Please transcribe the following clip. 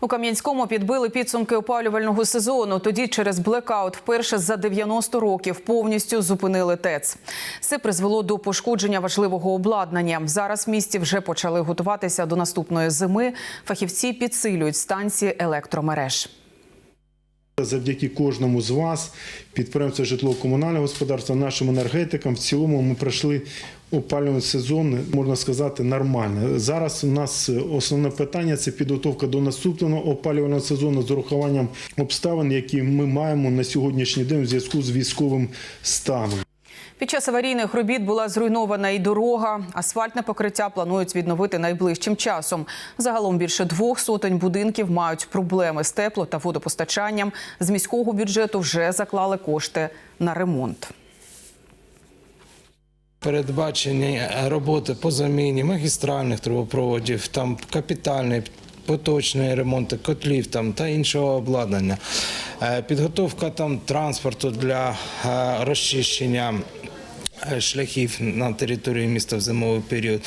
У Кам'янському підбили підсумки опалювального сезону. Тоді через блекаут вперше за 90 років повністю зупинили ТЕЦ. Це призвело до пошкодження важливого обладнання. Зараз в місті вже почали готуватися до наступної зими. Фахівці підсилюють станції електромереж. Завдяки кожному з вас, підприємцям житлово-комунального господарства, нашим енергетикам, в цілому ми пройшли опалювальний сезон, можна сказати, нормально. Зараз у нас основне питання це підготовка до наступного опалювального сезону з урахуванням обставин, які ми маємо на сьогоднішній день у зв'язку з військовим станом. Під час аварійних робіт була зруйнована і дорога. Асфальтне покриття планують відновити найближчим часом. Загалом більше двох сотень будинків мають проблеми з тепло та водопостачанням. З міського бюджету вже заклали кошти на ремонт. передбачені роботи по заміні магістральних трубопроводів, там капітальний. Поточний ремонт котлів там та іншого обладнання, Е, підготовка там транспорту для е, розчищення е, шляхів на території міста в зимовий період.